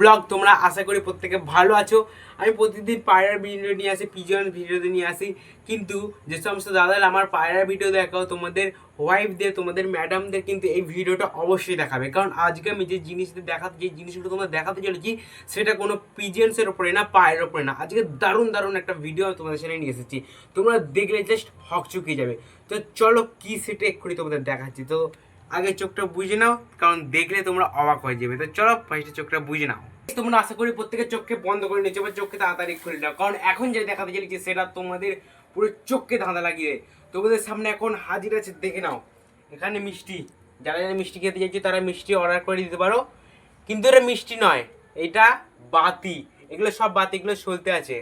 Blog তোমরা আশা করি প্রত্যেকে ভালো আছো। আমি প্রতিদিন পায়রার ভিডিও নিয়ে আসি পিজন ভিডিওতে নিয়ে আসি। কিন্তু যে সমস্ত দাদারা আমার পায়রার ভিডিও দেখাও, তোমাদের ওয়াইফদের তোমাদের ম্যাডামদের কিন্তু এই ভিডিওটা অবশ্যই দেখাবে। কারণ আজকে আমি যে জিনিস দেখাতে যে জিনিসগুলো তোমরা দেখাতে চলেছি, সেটা কোনো পিজিয়ন্সের ওপরে না পায়ের ওপরে না। আজকে দারুণ দারুণ একটা ভিডিও আমি তোমাদের সামনে নিয়ে এসেছি। তোমরা দেখলে জাস্ট হকচুকিয়ে যাবে। তো চলো কী সেটা এক্ষুনি তোমাদের দেখাচ্ছি। তো আগে চোখটা বুঝে নাও, কারণ দেখলে তোমরা অবাক হয়ে যাবে। তো চলো ফার্স্টে চোখটা বুঝে নাও। তোমরা আশা করি প্রত্যেকের চোখকে বন্ধ করে নিচ্ছো বা চোখকে তাড়াতাড়ি খুলে নাও। কারণ এখন যে দেখাতে চলেছি, সেটা তোমাদের পুরো চোখকে ধাঁধা লাগিয়ে। তোমাদের সামনে এখন হাজির আছে, দেখে নাও। এখানে মিষ্টি। যারা যারা মিষ্টি খেতে চাইছে, তারা মিষ্টি অর্ডার করে দিতে পারো। কিন্তু এটা মিষ্টি নয়, এটা বাতি। এগুলো সব বাতি, এগুলো চলতে আছে।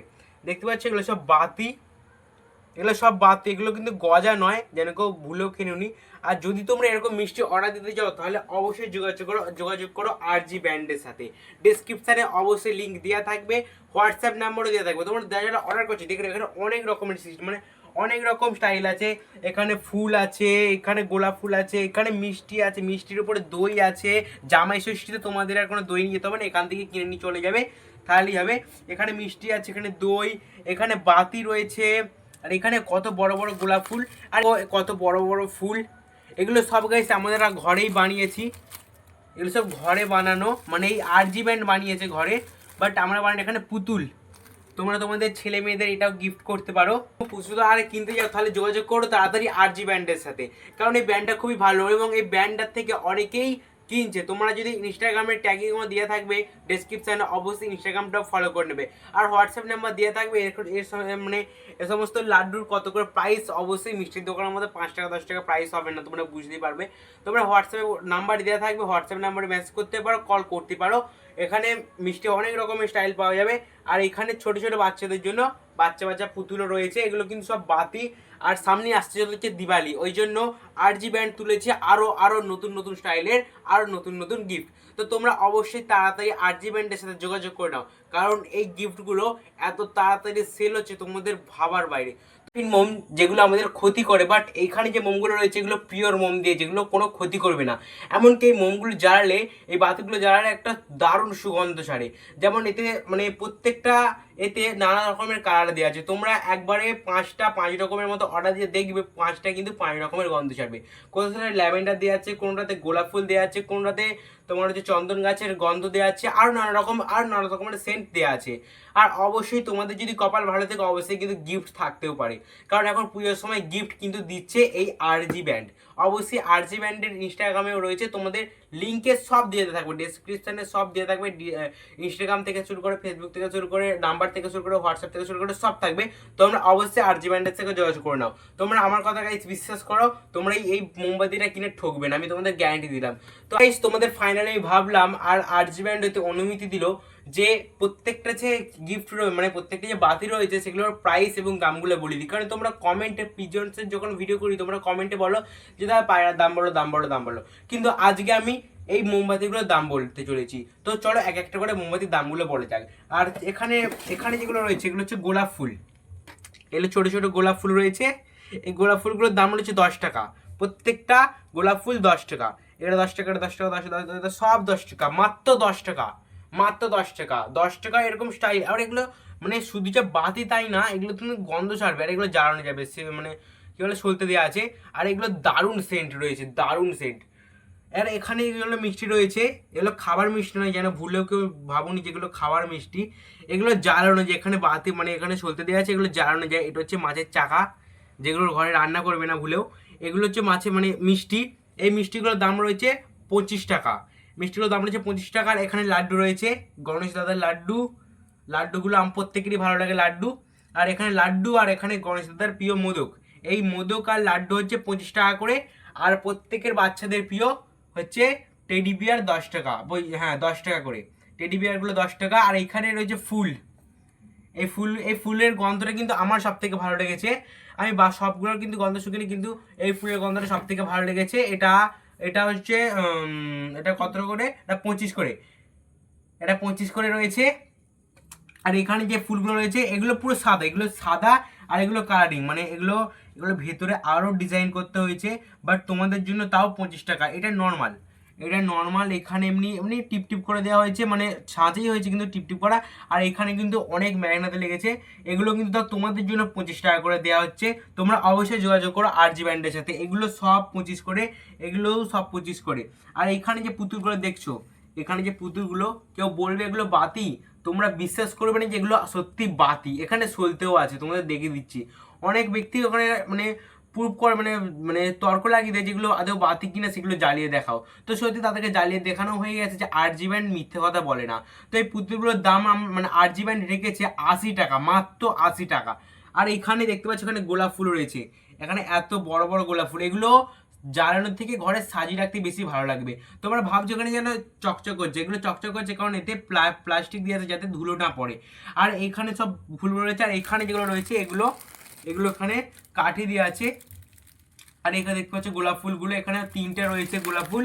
দেখতে পাচ্ছ, এগুলো সব বাতি। এগুলো সব বাদ, এগুলো কিন্তু গজা নয়, যেন কেউ ভুলেও কিনুনি আর যদি তোমরা এরকম মিষ্টি অর্ডার দিতে চাও, তাহলে অবশ্যই যোগাযোগ করো যোগাযোগ করো আর জি ব্যান্ডের সাথে। ডিসক্রিপশানে অবশ্যই লিঙ্ক দেওয়া থাকবে হোয়াটসঅ্যাপ নাম্বারও দেওয়া থাকবে। তোমরা যারা অর্ডার করছ দেখবে এখানে অনেক রকমের সিস্টেম মানে অনেক রকম স্টাইল আছে। এখানে ফুল আছে, এখানে গোলাপ ফুল আছে, এখানে মিষ্টি আছে, মিষ্টির উপরে দই আছে। জামাই ষষ্ঠীতে তোমাদের আর কোনো দই নিয়ে যেতে হবে না, এখান থেকে কিনে নিয়ে চলে যাবে, তাহলেই হবে। এখানে মিষ্টি আছে, এখানে দই, এখানে বাতি রয়েছে। আর এখানে কত বড় বড় গোলাপ ফুল, আর কত বড় বড় ফুল। এগুলো সব গাইছে আমাদের ঘরেই বানিয়েছি। এগুলো সব ঘরে বানানো মানে এই আর জি ব্যান্ড বানিয়েছে ঘরে বাট আমরা বানাই এখানে পুতুল। তোমরা তোমাদের ছেলে মেয়েদের এটাও গিফট করতে পারো। পুজো আর কিনতে যাও, তাহলে যোগাযোগ করো তাড়াতাড়ি আর জি ব্যান্ডের সাথে। কারণ এই ব্যান্ডটা খুবই ভালো, এবং এই ব্যান্ডটার থেকে অনেকেই কিনছে, তোমরা যদি ইনস্টাগ্রামের ট্যাগিং দেওয়া থাকবে ডেসক্রিপশানে অবশ্যই ইনস্টাগ্রামটাও ফলো করে নেবে। আর হোয়াটসঅ্যাপ নাম্বার দেওয়া থাকবে, এর মানে এ সমস্ত লাড্ডুর কত করে প্রাইস অবশ্যই মিষ্টির দোকানের মধ্যে পাঁচ টাকা, দশ টাকা প্রাইস হবে না, তোমরা বুঝতেই পারবে। তোমরা হোয়াটসঅ্যাপে নাম্বার দেওয়া থাকবে হোয়াটসঅ্যাপ নাম্বারে মেসেজ করতে পারো কল করতে পারো। এখানে মিষ্টি অনেক রকমের স্টাইল পাওয়া যাবে। আর এখানে ছোট ছোট বাচ্চাদের জন্য বাচ্চা বাচ্চা পুতুলও রয়েছে, এগুলো কিন্তু সব বাতি আর সামনে আসতে চলেছে দিওয়ালি। ওই জন্য আর জি ব্যান্ড তুলেছে আরও আরও নতুন নতুন স্টাইলের আরও নতুন নতুন গিফট তো তোমরা অবশ্যই তাড়াতাড়ি আর জি ব্যান্ডের সাথে যোগাযোগ করে নাও। কারণ এই গিফটগুলো এত তাড়াতাড়ি সেল হচ্ছে তোমাদের ভাবার বাইরে। মোম যেগুলো আমাদের ক্ষতি করে বাট এইখানে যে মোমগুলো রয়েছে এগুলো পিওর মোম দিয়ে, যেগুলো কোনো ক্ষতি করবে না। এমনকি এই মোমগুলো জ্বালালে, এই বাতিগুলো জ্বালালে একটা দারুণ সুগন্ধ ছাড়ে। যেমন এতে মানে প্রত্যেকটা এতে নানা রকমের কালার দেওয়া আছে। তোমরা একবারে পাঁচটা, পাঁচ রকমের মতো অর্ডার দিয়ে দেখবে পাঁচটা কিন্তু পাঁচ রকমের গন্ধ ছাড়বে। কোনোটাতে ল্যাভেন্ডার দেওয়া আছে, কোনোটাতে গোলাপ ফুল দেওয়া আছে, কোনোটাতে তোমার হচ্ছে চন্দন গাছের গন্ধ দেওয়া আছে, আর নানা রকম, আর নানা রকমের সেন্ট দেওয়া আছে। আর অবশ্যই তোমাদের যদি কপাল ভালো থাকে, অবশ্যই কিন্তু গিফট থাকতেও পারে। কারণ এখন পুজোর সময় গিফট কিন্তু দিচ্ছে এই আর জি ব্যান্ড অবশ্যই আর জি ব্যান্ডের ইনস্টাগ্রামেও রয়েছে, তোমাদের লিঙ্কে সব দিয়ে থাকবে। ডিসক্রিপশানে সব দিয়ে থাকবে ইনস্টাগ্রাম থেকে শুরু করে ফেসবুক থেকে শুরু করে নাম্বার থেকে শুরু করে হোয়াটসঅ্যাপ থেকে শুরু করে, সব থাকবে। তোমরা অবশ্যই আর জি ব্যান্ডের থেকে যোগাযোগ করে নাও। তোমরা আমার কথা গাইজ বিশ্বাস করো, তোমরা এই- মোমবাতিটা কিনে ঠকবে না, আমি তোমাদের গ্যারান্টি দিলাম। তো গাইজ তোমাদের ফাইনালি ভাবলাম, আর আরজি ব্যান্ড হতে অনুমতি দিল যে প্রত্যেকটা যে গিফট মানে প্রত্যেকটা যে বাতি রয়েছে সেগুলোর প্রাইস এবং দামগুলো বলে দিই। কারণ তোমরা কমেন্টে পিজনসের যখন ভিডিও করি তোমরা কমেন্টে বলো যে দাদা পায়রার দাম বলো দাম বলো দাম বলো। কিন্তু আজকে আমি এই মোমবাতিগুলোর দাম বলতে চলেছি। তো চলো এক একটা করে মোমবাতির দামগুলো বলে যাক। আর এখানে এখানে যেগুলো রয়েছে এগুলো হচ্ছে গোলাপ ফুল। এগুলো ছোটো ছোটো গোলাপ ফুল রয়েছে। এই গোলাপ ফুলগুলোর দাম রয়েছে দশ টাকা। প্রত্যেকটা গোলাপ ফুল দশ টাকা। এটা দশ টাকা এটা দশ টাকা দশ টাকা দশ টাকা, সব দশ টাকা মাত্র দশ টাকা। মাত্র দশ টাকা। দশ টাকা এরকম স্টাইল আর এগুলো মানে শুধু যে বাতি তাই না, এগুলো তুমি গন্ধ ছাড়বে আর এগুলো জ্বালানো যাবে। সে মানে কী বলে, সলতে দেওয়া আছে। আর এগুলো দারুণ সেন্ট রয়েছে, দারুণ সেন্ট আর এখানে এগুলো মিষ্টি রয়েছে। এগুলো খাবার মিষ্টি নয়, যেন ভুলেও কেউ ভাবুনি যেগুলো খাবার মিষ্টি। এগুলো জ্বালানো যায়, এখানে বাতি মানে এখানে সলতে দেওয়া আছে, এগুলো জ্বালানো যায়। এটা হচ্ছে মাছের চাকা, যেগুলো ঘরে রান্না করবে না ভুলেও। এগুলো হচ্ছে মাছে মানে মিষ্টি। এই মিষ্টিগুলোর দাম রয়েছে পঁচিশ টাকা। মিষ্টিগুলোর দাম রয়েছে পঁচিশ টাকা, আর এখানে লাড্ডু রয়েছে। গণেশ দাদার লাড্ডু। লাড্ডুগুলো আম প্রত্যেকেরই ভালো লাগে লাড্ডু। আর এখানে লাড্ডু আর এখানে গণেশ দাদার প্রিয় মোদক। এই মোদক আর লাড্ডু হচ্ছে পঁচিশ টাকা করে, আর প্রত্যেকের বাচ্চাদের প্রিয় হচ্ছে টেডি বিয়ার দশ টাকা। বই হ্যাঁ দশ টাকা করে। টেডি বিয়ারগুলো দশ টাকা, আর এখানে রয়েছে ফুল। এই ফুল, এই ফুলের গন্ধটা কিন্তু আমার সব থেকে ভালো লেগেছে। আমি বা, সবগুলোর কিন্তু গন্ধ শুকিনি কিন্তু এই ফুলের গন্ধটা সব থেকে ভালো লেগেছে। এটা এটা হচ্ছে এটা কত করে? এটা পঁচিশ করে। এটা পঁচিশ করে রয়েছে। আর এখানে যে ফুলগুলো রয়েছে, এগুলো পুরো সাদা। এগুলো সাদা আর এগুলো কালারিং। মানে এগুলো এগুলো ভেতরে আরও ডিজাইন করতে হয়েছে, বাট তোমাদের জন্য তাও পঁচিশ টাকা। এটা নর্মাল। এটা নর্মাল এখানে এমনি এমনি টিপ টিপ করে দেওয়া হয়েছে মানে সাজেই হয়েছে কিন্তু টিপ টিপ করা। আর এখানে কিন্তু অনেক মেহনতে লেগেছে। এগুলো কিন্তু তাও তোমাদের জন্য পঁচিশ টাকা করে দেওয়া হচ্ছে। তোমরা অবশ্যই যোগাযোগ করো আর জি ব্যান্ডের সাথে। এগুলো সব পঁচিশ করে, এগুলোও সব পঁচিশ করে। আর এখানে যে পুতুলগুলো দেখছ, এখানে যে পুতুলগুলো, কেউ বলবে এগুলো বাতি? তোমরা বিশ্বাস করবে না যে এগুলো সত্যি বাতি। এখানে সলতেও আছে, তোমাদের দেখে দিচ্ছি। অনেক ব্যক্তি ওখানে মানে প্রুভ করে মানে মানে তর্ক লাগিয়ে দেয় যেগুলো আদৌ বাতি কিনা সেগুলো জ্বালিয়ে দেখাও। তো সত্যি তাদেরকে জ্বালিয়ে দেখানো হয়ে গেছে যে আর জি ব্যান্ড মিথ্যে কথা বলে না। তো এই পুতুলগুলোর দাম মানে আর জি ব্যান্ড রেখেছে আশি টাকা, মাত্র আশি টাকা। আর এখানে দেখতে পাচ্ছ এখানে গোলাপ ফুল রয়েছে। এখানে এত বড় বড় গোলাপ ফুল, এগুলো জ্বালানোর থেকে ঘরে সাজিয়ে রাখতে বেশি ভালো লাগবে। তোমরা ভাবছ এখানে যেন চকচক করছে, এগুলো চকচক করছে কারণ এতে প্লা- প্লাস্টিক দিয়ে আছে যাতে ধুলো না পড়ে। আর এখানে সব ফুলগুলো রয়েছে, আর এখানে যেগুলো রয়েছে, এগুলো এগুলো এখানে কাঠি দিয়ে আছে। আর এখানে দেখতে পাচ্ছ গোলাপ ফুলগুলো, এখানে তিনটে রয়েছে গোলাপ ফুল।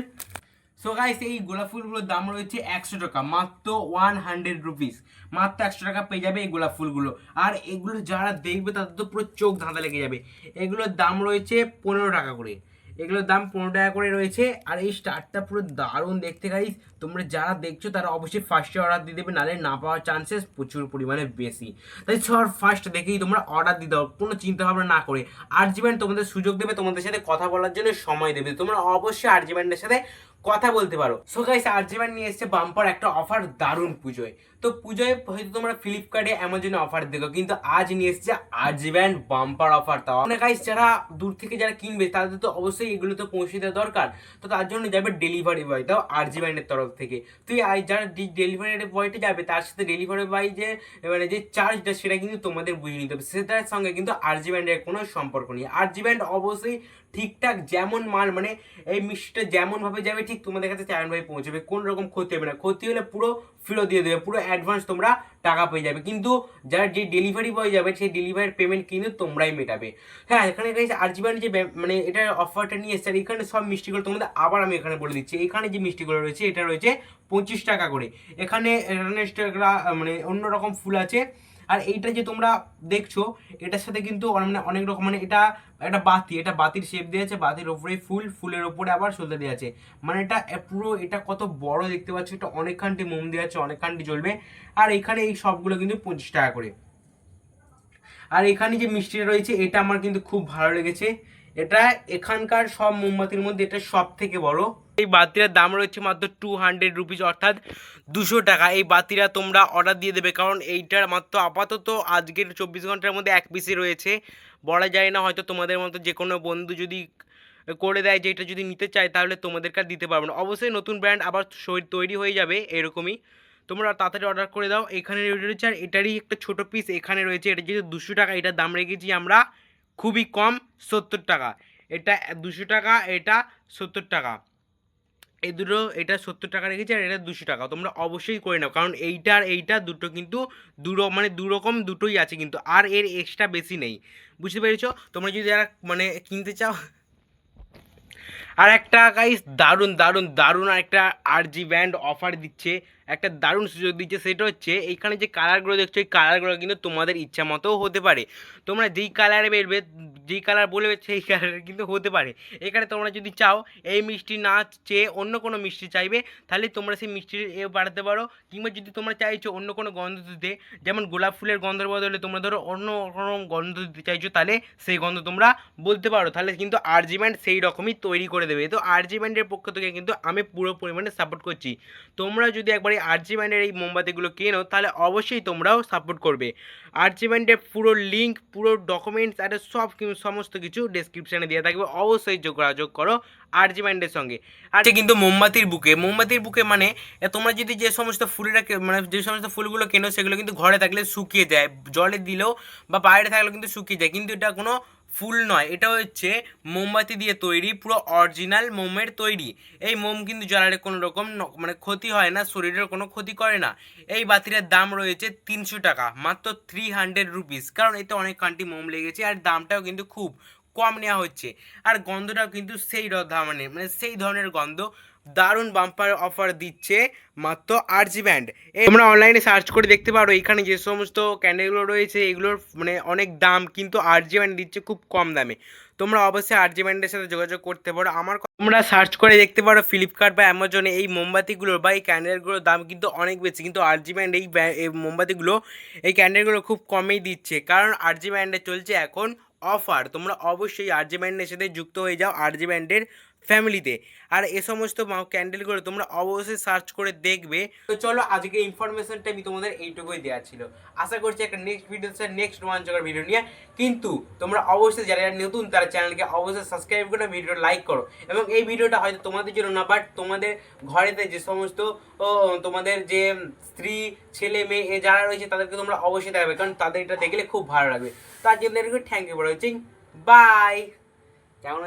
সো গাইস এই গোলাপ ফুলগুলোর দাম রয়েছে একশো টাকা, মাত্র ওয়ান হান্ড্রেড রুপিস মাত্র একশো টাকা পেয়ে যাবে এই গোলাপ ফুলগুলো। আর এগুলো যারা দেখবে তাদের তো পুরো চোখ ধাঁধা লেগে যাবে। এগুলোর দাম রয়েছে পনেরো টাকা করে। এগুলোর দাম পনেরো টাকা করে রয়েছে। আর এই স্টারটা পুরো দারুণ দেখতে গাইস তোমরা যারা দেখছ তারা অবশ্যই ফার্স্টে অর্ডার দিয়ে দেবে, নাহলে না পাওয়ার চান্সেস প্রচুর পরিমাণে বেশি। তাই সবার ফার্স্ট দেখেই তোমরা অর্ডার দিয়ে দাও, কোনো চিন্তাভাবনা না করে। আর্জিব্যান্ড তোমাদের সুযোগ দেবে তোমাদের সাথে কথা বলার জন্য সময় দেবে। তোমরা অবশ্যই আর্জিব্যান্ডের সাথে কথা বলতে পারো। সো গাইস আর্জিব্যান্ড নিয়ে এসেছে বাম্পার একটা অফার দারুণ পুজোয়। তো পুজোয় হয়তো তোমরা ফ্লিপকার্টে অ্যামাজনে অফার দেখো, কিন্তু আজ নিয়ে এসেছে আর্জিব্যান্ড বাম্পার অফার তাও। মানে গাইস যারা দূর থেকে যারা কিনবে, তাদের তো অবশ্যই এগুলো তো পৌঁছে দেওয়া দরকার। তো তার জন্য যাবে ডেলিভারি বয় তাও আর্জিব্যান্ডের তরফ থেকে। তুই যারা ডেলিভারি বয়টা যাবে, তার সাথে ডেলিভারি বয় যে মানে যে চার্জটা সেটা কিন্তু তোমাদের বুঝে নিতে হবে। সেটার সঙ্গে কিন্তু আরজি ব্যান্ডের কোনো সম্পর্ক নেই। আরজি ব্যান্ড অবশ্যই ঠিকঠাক যেমন মাল মানে এই মিষ্টিটা যেমন ভাবে যাবে ঠিক তোমাদের কাছে তেমন ভাবে পৌঁছবে, কোন রকম ক্ষতি হবে না। ক্ষতি হলে পুরো ফেরত দিয়ে দেবে, পুরো অ্যাডভান্স তোমরা টাকা পেয়ে যাবে। কিন্তু যারা যে ডেলিভারি বয় যাবে, সেই ডেলিভারির পেমেন্ট কিন্তু তোমরাই মেটাবে। হ্যাঁ এখানে গাইস আরজি যে মানে এটা অফারটা নিয়ে এসছে এখানে সব মিষ্টিগুলো তোমাদের আবার আমি এখানে বলে দিচ্ছি। এখানে যে মিষ্টিগুলো রয়েছে, এটা রয়েছে পঁচিশ টাকা করে। এখানে মানে অন্যরকম ফুল আছে। আর এইটা যে তোমরা দেখছ, এটার সাথে কিন্তু মানে অনেক রকম মানে এটা একটা বাতি, এটা বাতির শেপ দিয়েছে বাতির ওপরে ফুল, ফুলের ওপরে আবার সোলতে দেওয়া আছে। মানে এটা পুরো এটা কত বড় দেখতে পাচ্ছ, এটা অনেকখানটি মোম দেওয়া আছে, অনেকখানটি জ্বলবে। আর এখানে এই সবগুলো কিন্তু পঁচিশ টাকা করে। আর এখানে যে মিষ্টিটা রয়েছে, এটা আমার কিন্তু খুব ভালো লেগেছে। এটা এখানকার সব মোমবাতির মধ্যে এটা সব থেকে বড়। এই বাতিটার দাম রয়েছে মাত্র টু হান্ড্রেড রুপিস অর্থাৎ দুশো টাকা। এই বাতিটা তোমরা অর্ডার দিয়ে দেবে, কারণ এইটার মাত্র আপাতত আজকের চব্বিশ ঘণ্টার মধ্যে এক পিসই রয়েছে। বলা যায় না, হয়তো তোমাদের মতো যে কোনো বন্ধু যদি করে দেয় যে এটা যদি নিতে চায়, তাহলে তোমাদেরকে দিতে পারব না। অবশ্যই নতুন ব্র্যান্ড আবার সই- তৈরি হয়ে যাবে এরকমই। তোমরা তাড়াতাড়ি অর্ডার করে দাও। এখানে রয়েছে আর এটারই একটা ছোটো পিস এখানে রয়েছে। এটা যেহেতু দুশো টাকা, এটার দাম রেখেছি আমরা খুবই কম সত্তর টাকা। এটা দুশো টাকা, এটা সত্তর টাকা। এই দুটো, এটা সত্তর টাকা রেখেছি আর এটা দুশো টাকা। তোমরা অবশ্যই করে নাও, কারণ এইটা আর এইটা দুটো কিন্তু দুটো মানে দু রকম দুটোই আছে কিন্তু, আর এর এক্সট্রা বেশি নেই। বুঝতে পেরেছ? তোমরা যদি যারা মানে কিনতে চাও, আর একটা গাইস দারুণ দারুণ দারুণ একটা আর জি ব্যান্ড অফার দিচ্ছে। একটা দারুণ সুযোগ দিচ্ছে, সেটা হচ্ছে এইখানে যে কালারগুলো দেখছ, এই কালারগুলো কিন্তু তোমাদের ইচ্ছা মতোও হতে পারে। তোমরা যেই কালারে বেরবে, যেই কালার বলবে সেই কালার কিন্তু হতে পারে। এখানে তোমরা যদি চাও, এই মিষ্টি না চেয়ে অন্য কোনো মিষ্টি চাইবে, তাহলে তোমরা সেই মিষ্টির এ বাড়াতে পারো। কিংবা যদি তোমরা চাইছো অন্য কোনো গন্ধ দিতে, যেমন গোলাপ ফুলের গন্ধের বদলে তোমরা ধরো অন্য কোনো গন্ধ দিতে চাইছো, তাহলে সেই গন্ধ তোমরা বলতে পারো। তাহলে কিন্তু আর্জিমেন্ট সেই রকমই তৈরি করে দেবে। তো আর্জিমেন্টের পক্ষ থেকে কিন্তু আমি পুরো পরিমাণে সাপোর্ট করছি। তোমরা যদি একবার এই আর্জিমেন্টের এই মোমবাতিগুলো কেনো তাহলে অবশ্যই তোমরাও সাপোর্ট করবে। আর্জিমেন্টের পুরো লিঙ্ক পুরো ডকুমেন্টস আর সব সমস্ত কিছু ডেসক্রিপশানে দেওয়া থাকবে। অবশ্যই যোগাযোগ করো আর্জিমেন্টের সঙ্গে। আর কিন্তু মোমবাতির বুকে মোমবাতির বুকে মানে তোমরা যদি যে সমস্ত ফুলেরা মানে যে সমস্ত ফুলগুলো কেনো, সেগুলো কিন্তু ঘরে থাকলে শুকিয়ে যায়, জলে দিলেও বা বাইরে থাকলেও কিন্তু শুকিয়ে যায়, কিন্তু এটা কোনো ফুল নয়, এটা হচ্ছে মোমবাতি দিয়ে তৈরি, পুরো অরিজিনাল মোমের তৈরি। এই মোম কিন্তু জ্বালালে কোনো রকম মানে ক্ষতি হয় না, শরীরের কোনো ক্ষতি করে না। এই বাতিটার দাম রয়েছে তিনশো টাকা, মাত্র থ্রি হান্ড্রেড রুপিস কারণ এতে অনেক কান্টি মোম লেগেছে, আর দামটাও কিন্তু খুব। কম নেওয়া হচ্ছে। আর গন্ধটাও কিন্তু সেই ধরনের মানে সেই ধরনের গন্ধ দারুণ বাম্পার অফার দিচ্ছে মাত্র আরজি ব্যান্ড তোমরা অনলাইনে সার্চ করে দেখতে পারো এখানে যে সমস্ত ক্যান্ডেলগুলো রয়েছে, এগুলোর মানে অনেক দাম কিন্তু আরজি ব্যান্ড দিচ্ছে খুব কম দামে। তোমরা অবশ্যই আরজি ব্যান্ডের সাথে যোগাযোগ করতে পারো। আমার তোমরা সার্চ করে দেখতে পারো ফ্লিপকার্ট বা অ্যামাজনে এই মোমবাতিগুলোর বা এই ক্যান্ডেলগুলোর দাম কিন্তু অনেক বেশি। কিন্তু আরজি ব্যান্ড এই মোমবাতিগুলো, এই ক্যান্ডেলগুলো খুব কমেই দিচ্ছে। কারণ আরজি ব্যান্ডে চলছে এখন অফার তোমরা অবশ্যই আরজি ব্যান্ডের সাথে যুক্ত হয়ে যাও। আরজি ব্যান্ডের ফ্যামিলিতে আর এ সমস্ত ক্যান্ডেলগুলো তোমরা অবশ্যই সার্চ করে দেখবে। তো চলো, আজকে ইনফরমেশনটা আমি তোমাদের এইটুকুই দেওয়া ছিল। আশা করছি একটা নেক্সট ভিডিও নেক্সট রোমাঞ্চকর ভিডিও নিয়ে। কিন্তু তোমরা অবশ্যই যারা যারা নতুন, তারা চ্যানেলকে অবশ্যই সাবস্ক্রাইব করে ভিডিওটা লাইক করো। এবং এই ভিডিওটা হয়তো তোমাদের জন্য না বাট তোমাদের ঘরেতে যে সমস্ত তোমাদের যে স্ত্রী, ছেলে, মেয়ে যারা রয়েছে, তাদেরকে তোমরা অবশ্যই দেখাবে, কারণ তাদের এটা দেখলে খুব ভালো লাগবে। তার জন্য thank you for watching bye কেমন